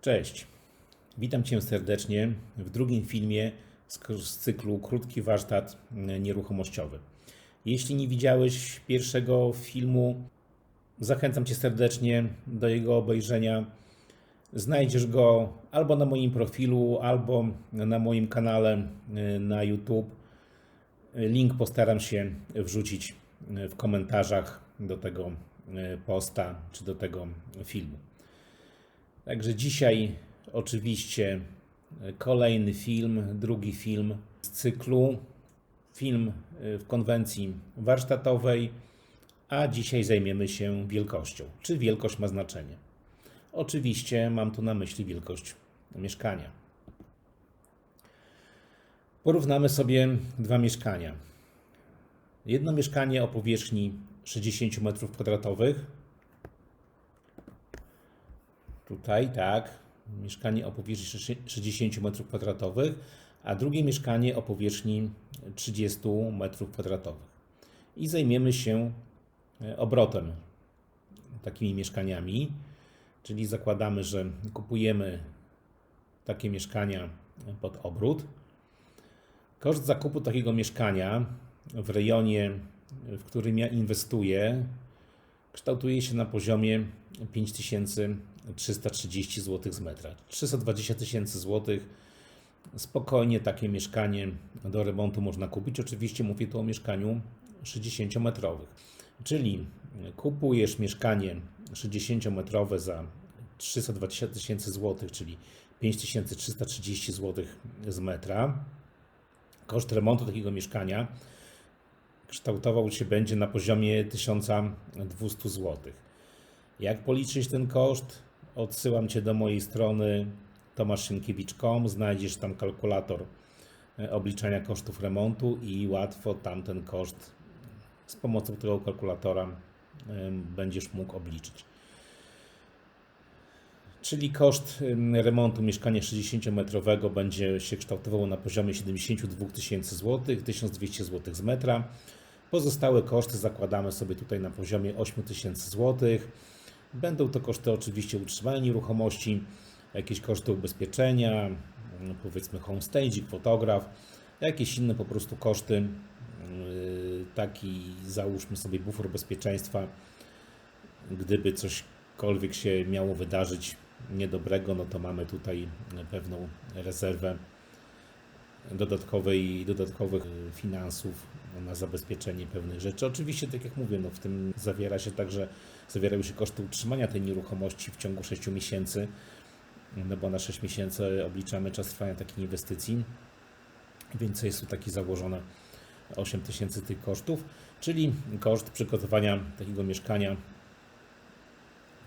Cześć. Witam Cię serdecznie w drugim filmie z cyklu Krótki Warsztat e, Nieruchomościowy. Jeśli nie widziałeś pierwszego filmu, zachęcam Cię serdecznie do jego obejrzenia. Znajdziesz go albo na moim profilu, albo na moim kanale e, na YouTube. Link postaram się wrzucić e, w komentarzach do tego posta czy do tego filmu. Także dzisiaj oczywiście kolejny film, drugi film z cyklu. Film y, w konwencji warsztatowej, a dzisiaj zajmiemy się wielkością. Czy wielkość ma znaczenie? Oczywiście mam tu na myśli wielkość mieszkania. Porównamy sobie dwa mieszkania. Jedno mieszkanie o powierzchni 60 m2, Tutaj, tak. Mieszkanie o powierzchni szy- 60 m2, a drugie mieszkanie o powierzchni 30 m2. I zajmiemy się e, obrotem takimi mieszkaniami, czyli zakładamy, że kupujemy takie mieszkania pod obrót. Koszt zakupu takiego mieszkania w rejonie, w którym ja inwestuję, kształtuje się na poziomie 5330 zł z metra. 320 tysięcy złotych. Spokojnie takie mieszkanie do remontu można kupić. Oczywiście mówię tu o mieszkaniu 60-metrowych. Czyli kupujesz mieszkanie 60-metrowe za 320 tysięcy złotych, czyli 5330 zł z metra. Koszt remontu takiego mieszkania kształtował się będzie na poziomie 1200 zł. Jak policzyć ten koszt? Odsyłam Cię do mojej strony tomaszynkiewicz.com. Znajdziesz tam kalkulator e, obliczania kosztów remontu i łatwo tam ten koszt z pomocą tego kalkulatora będziesz mógł obliczyć. Czyli koszt em, remontu mieszkania 60-metrowego będzie się kształtował na poziomie 72 tysięcy złotych, 1200 zł z metra. Pozostałe koszty zakładamy sobie tutaj na poziomie 8 tysięcy złotych. Będą to koszty oczywiście utrzymania nieruchomości, jakieś koszty ubezpieczenia, mm, powiedzmy homestaging, fotograf, jakieś inne po prostu koszty, yy, taki załóżmy sobie bufor bezpieczeństwa, gdyby cośkolwiek się miało wydarzyć niedobrego, no to mamy tutaj pewną rezerwę dodatkowej, dodatkowych y, finansów na zabezpieczenie pewnych rzeczy. Oczywiście, tak jak mówię, no w tym zawiera się także, zawierają się koszty utrzymania tej nieruchomości w ciągu 6 miesięcy, no bo na 6 miesięcy obliczamy czas trwania takiej inwestycji, więc jest tu taki założone 8 tysięcy tych kosztów, czyli koszt przygotowania takiego mieszkania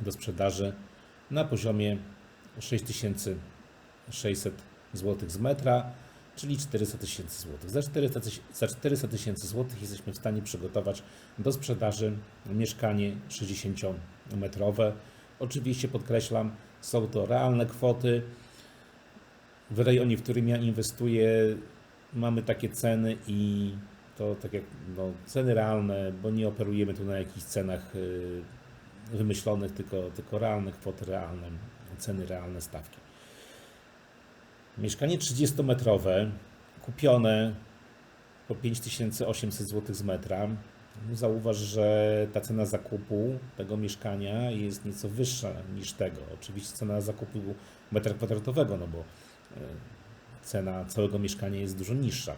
do sprzedaży na poziomie 6600 zł z metra, czyli 400 tysięcy złotych. Za 400 tyś- za 400 tysięcy złotych jesteśmy w stanie przygotować do sprzedaży mieszkanie 60-metrowe. Oczywiście podkreślam, są to realne kwoty. W rejonie, w którym ja inwestuję, mamy takie ceny i to tak jak no, ceny realne, bo nie operujemy tu na jakichś cenach y, wymyślonych, tylko, tylko realne kwoty, realne ceny, realne stawki. Mieszkanie 30-metrowe, kupione po 5800 zł z metra. Zauważ, że ta cena zakupu tego mieszkania jest nieco wyższa niż tego. Oczywiście cena zakupu metra kwadratowego, no bo e, cena całego mieszkania jest dużo niższa.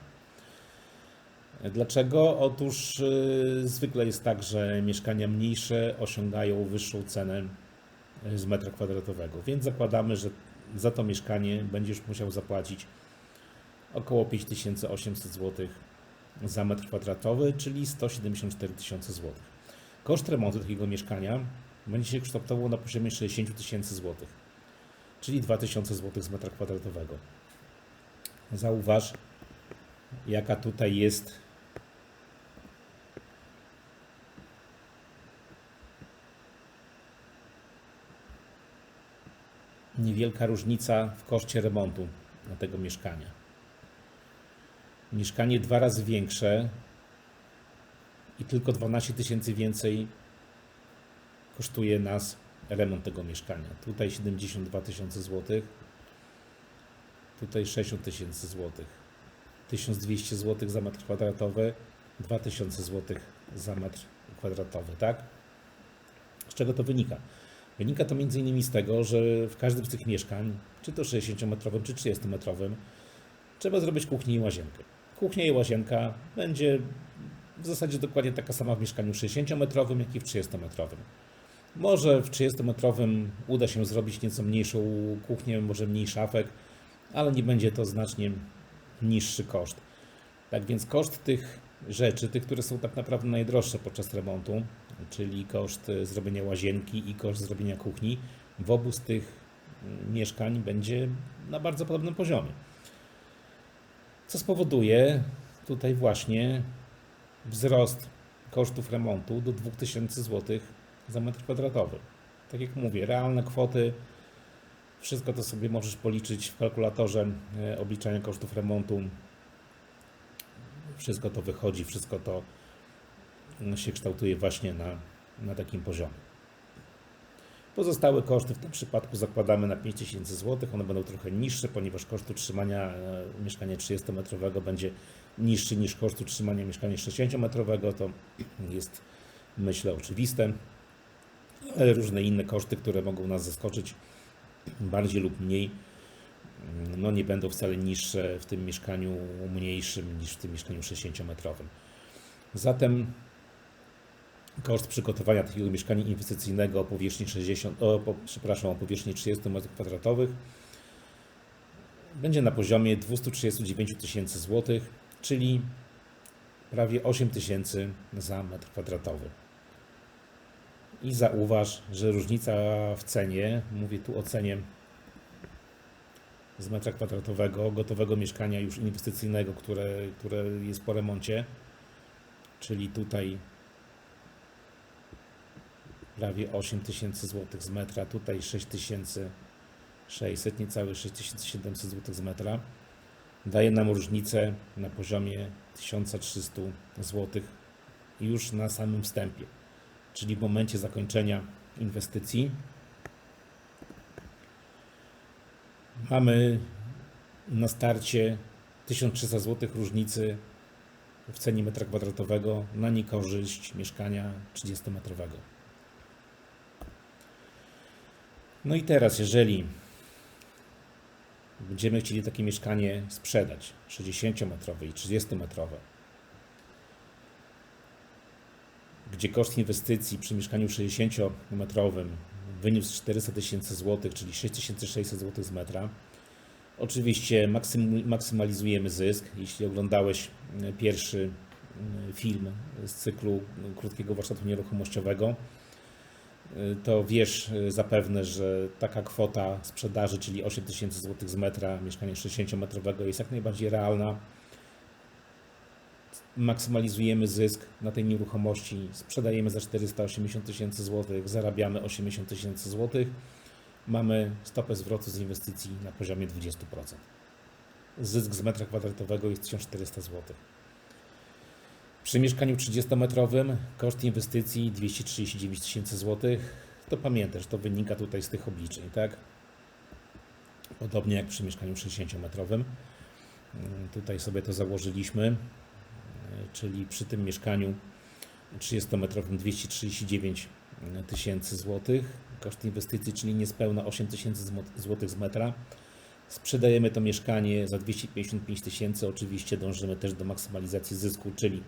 Dlaczego? Otóż e, zwykle jest tak, że mieszkania mniejsze osiągają wyższą cenę z metra kwadratowego, więc zakładamy, że za to mieszkanie będziesz musiał zapłacić około 5800 zł za metr kwadratowy, czyli 174 tysiące złotych. Koszt remontu takiego mieszkania będzie się kształtował na poziomie 60 tysięcy złotych, czyli 2000 zł z metra kwadratowego. Zauważ, jaka tutaj jest niewielka różnica w koszcie remontu tego mieszkania. Mieszkanie dwa razy większe i tylko 12 tysięcy więcej kosztuje nas remont tego mieszkania. Tutaj 72 tysiące złotych, tutaj 60 tysięcy złotych, 1200 złotych za metr kwadratowy, 2000 złotych za metr kwadratowy, tak? Z czego to wynika? Wynika to m.in. z tego, że w każdym z tych mieszkań, czy to 60-metrowym, czy 30-metrowym, trzeba zrobić kuchnię i łazienkę. Kuchnia i łazienka będzie w zasadzie dokładnie taka sama w mieszkaniu 60-metrowym, jak i w 30-metrowym. Może w 30-metrowym uda się zrobić nieco mniejszą kuchnię, może mniej szafek, ale nie będzie to znacznie niższy koszt. Tak więc koszt tych rzeczy, tych, które są tak naprawdę najdroższe podczas remontu, czyli koszt e, zrobienia łazienki i koszt zrobienia kuchni, w obu z tych mm, mieszkań będzie na bardzo podobnym poziomie. Co spowoduje tutaj właśnie wzrost kosztów remontu do 2000 zł za metr kwadratowy. Tak jak mówię, realne kwoty, wszystko to sobie możesz policzyć w kalkulatorze e, obliczania kosztów remontu. Wszystko to wychodzi, wszystko to się kształtuje właśnie na, na takim poziomie. Pozostałe koszty w tym przypadku zakładamy na 5000 zł. One będą trochę niższe, ponieważ koszt utrzymania e, mieszkania 30-metrowego będzie niższy niż koszt utrzymania mieszkania 60-metrowego. To jest, myślę, oczywiste. Ale różne inne koszty, które mogą nas zaskoczyć bardziej lub mniej, no nie będą wcale niższe w tym mieszkaniu mniejszym niż w tym mieszkaniu 60-metrowym. Zatem Koszt przygotowania takiego mieszkania inwestycyjnego o powierzchni 60, o, przepraszam, o powierzchni 30 m2 będzie na poziomie 239 tysięcy złotych, czyli prawie 8 tysięcy za metr kwadratowy. I zauważ, że różnica w cenie, mówię tu o cenie z metra kwadratowego gotowego mieszkania już inwestycyjnego, które, które jest po remoncie, czyli tutaj prawie 8 tysięcy złotych z metra, tutaj 6600, niecałe 6700 złotych z metra. Daje nam różnicę na poziomie 1300 złotych już na samym wstępie, czyli w momencie zakończenia inwestycji. Mamy na starcie 1300 zł różnicy w cenie metra kwadratowego na niekorzyść mieszkania 30-metrowego. No i teraz, jeżeli będziemy chcieli takie mieszkanie sprzedać, 60-metrowe i 30-metrowe, gdzie koszt inwestycji przy mieszkaniu 60-metrowym wyniósł 400 tysięcy złotych, czyli 6600 zł z metra. Oczywiście maksymalizujemy zysk. Jeśli oglądałeś e, pierwszy e, film z cyklu krótkiego warsztatu nieruchomościowego, to wiesz y, zapewne, że taka kwota sprzedaży, czyli 8000 zł z metra mieszkania 60-metrowego jest jak najbardziej realna. Maksymalizujemy zysk na tej nieruchomości, sprzedajemy za 480 tysięcy złotych, zarabiamy 80 tysięcy złotych, mamy stopę zwrotu z inwestycji na poziomie 20%. Zysk z metra kwadratowego jest 1400 złotych. Przy mieszkaniu 30-metrowym koszt inwestycji 239 tysięcy złotych. To pamiętasz, to wynika tutaj z tych obliczeń, tak? Podobnie jak przy mieszkaniu 60-metrowym. Tutaj sobie to założyliśmy, czyli przy tym mieszkaniu 30-metrowym 239 tysięcy złotych. Koszt inwestycji, czyli niespełna 8 tysięcy złotych z metra. Sprzedajemy to mieszkanie za 255 tysięcy. Oczywiście dążymy też do maksymalizacji zysku, czyli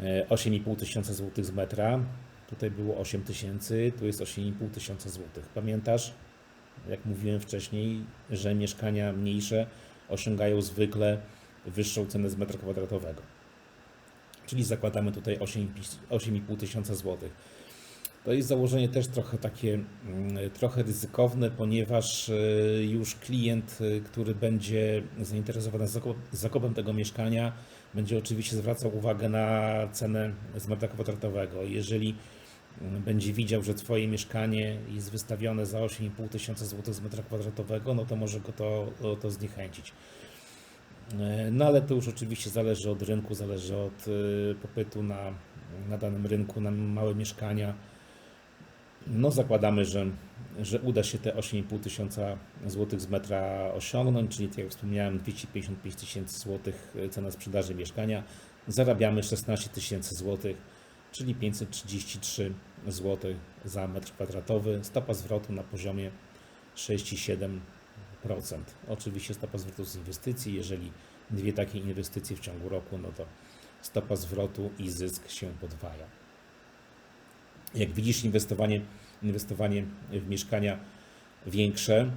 8,5 tysiąca złotych z metra. Tutaj było 8 tysięcy, tu jest 8,5 tysiąca złotych. Pamiętasz, jak mówiłem wcześniej, że mieszkania mniejsze osiągają zwykle wyższą cenę z metra kwadratowego. Czyli zakładamy tutaj 8,5 tysiąca złotych. To jest założenie też trochę takie, mm, trochę ryzykowne, ponieważ e, już klient, e, który będzie zainteresowany zakupem tego mieszkania, będzie oczywiście zwracał uwagę na cenę z metra kwadratowego. Jeżeli mm, będzie widział, że Twoje mieszkanie jest wystawione za 8,5 tysiąca złotych z metra kwadratowego, no to może go to, to zniechęcić. E, no ale to już oczywiście zależy od rynku, zależy od popytu na, na danym rynku, na małe mieszkania No zakładamy, że, że uda się te 8,5 tysiąca złotych z metra osiągnąć, czyli tak jak wspomniałem 255 tysięcy złotych cena sprzedaży mieszkania. Zarabiamy 16 tysięcy złotych, czyli 533 zł za metr kwadratowy. Stopa zwrotu na poziomie 6,7%. Oczywiście stopa zwrotu z inwestycji, jeżeli dwie takie inwestycje w ciągu roku, no to stopa zwrotu i zysk się podwaja. Jak widzisz, inwestowanie, inwestowanie w mieszkania większe,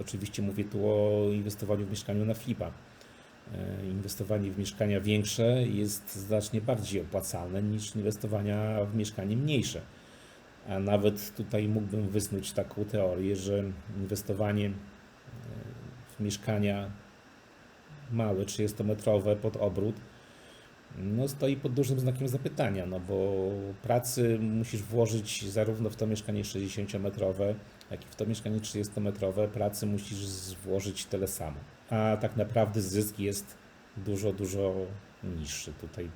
oczywiście mówię tu o inwestowaniu w mieszkaniu na flipa. E, Inwestowanie w mieszkania większe jest znacznie bardziej opłacalne niż inwestowania w mieszkanie mniejsze. A nawet tutaj mógłbym wysnuć taką teorię, że inwestowanie mieszkania małe, 30-metrowe pod obrót, no stoi pod dużym znakiem zapytania, no bo pracy musisz włożyć zarówno w to mieszkanie 60-metrowe, jak i w to mieszkanie 30-metrowe, pracy musisz włożyć tyle samo. A tak naprawdę zysk jest dużo, dużo niższy. Tutaj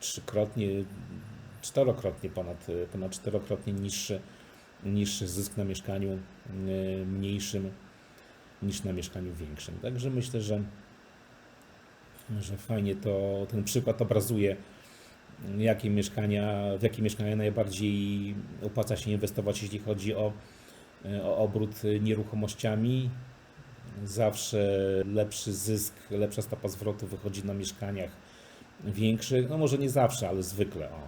trzykrotnie, czterokrotnie ponad, ponad czterokrotnie niższy, niższy zysk na mieszkaniu y, mniejszym niż na mieszkaniu większym. Także myślę, że, że fajnie to ten przykład obrazuje, jakie mieszkania, w jakie mieszkania najbardziej opłaca się inwestować, jeśli chodzi o, o obrót nieruchomościami. Zawsze lepszy zysk, lepsza stopa zwrotu wychodzi na mieszkaniach większych. No może nie zawsze, ale zwykle. O,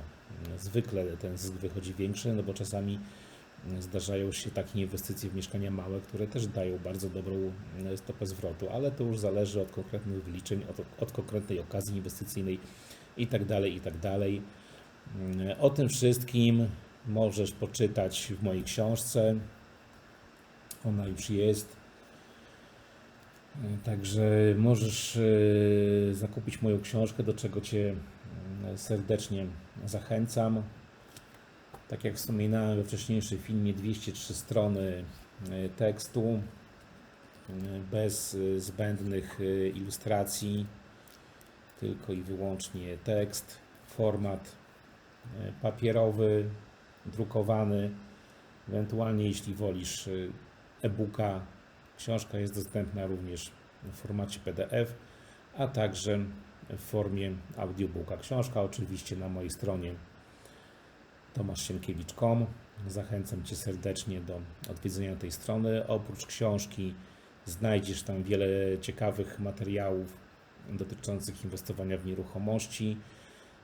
zwykle ten zysk wychodzi większy, no bo czasami zdarzają się takie inwestycje w mieszkania małe, które też dają bardzo dobrą e, stopę zwrotu, ale to już zależy od konkretnych wyliczeń, od, od konkretnej okazji inwestycyjnej itd., itd. Mm, O tym wszystkim możesz poczytać w mojej książce. Ona już jest. E, Także możesz e, zakupić moją książkę, do czego Cię mm, serdecznie zachęcam. Tak jak wspominałem we wcześniejszym filmie, 203 strony e, tekstu, e, bez e, zbędnych ilustracji, tylko i wyłącznie tekst, format papierowy, drukowany, ewentualnie jeśli wolisz e-booka, książka jest dostępna również w formacie PDF, a także w formie audiobooka. Książka oczywiście na mojej stronie tomaszsienkiewicz.com. Zachęcam Cię serdecznie do odwiedzenia tej strony. Oprócz książki znajdziesz tam wiele ciekawych materiałów dotyczących inwestowania w nieruchomości,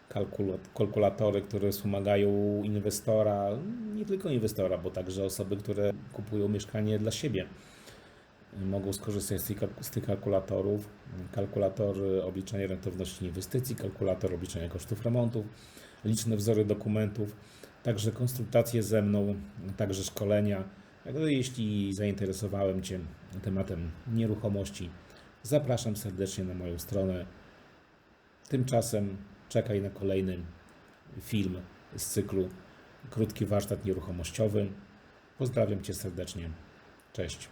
kalkulat- kalkulatory, które wspomagają inwestora, nie tylko inwestora, bo także osoby, które kupują mieszkanie dla siebie. Mogą skorzystać z tych, kalkulatorów. Kalkulator obliczania rentowności inwestycji, kalkulator obliczania kosztów remontów, liczne wzory dokumentów, także konsultacje ze mną, także szkolenia. Jeśli zainteresowałem Cię tematem nieruchomości, zapraszam serdecznie na moją stronę. Tymczasem czekaj na kolejny film z cyklu Krótki warsztat nieruchomościowy. Pozdrawiam Cię serdecznie. Cześć.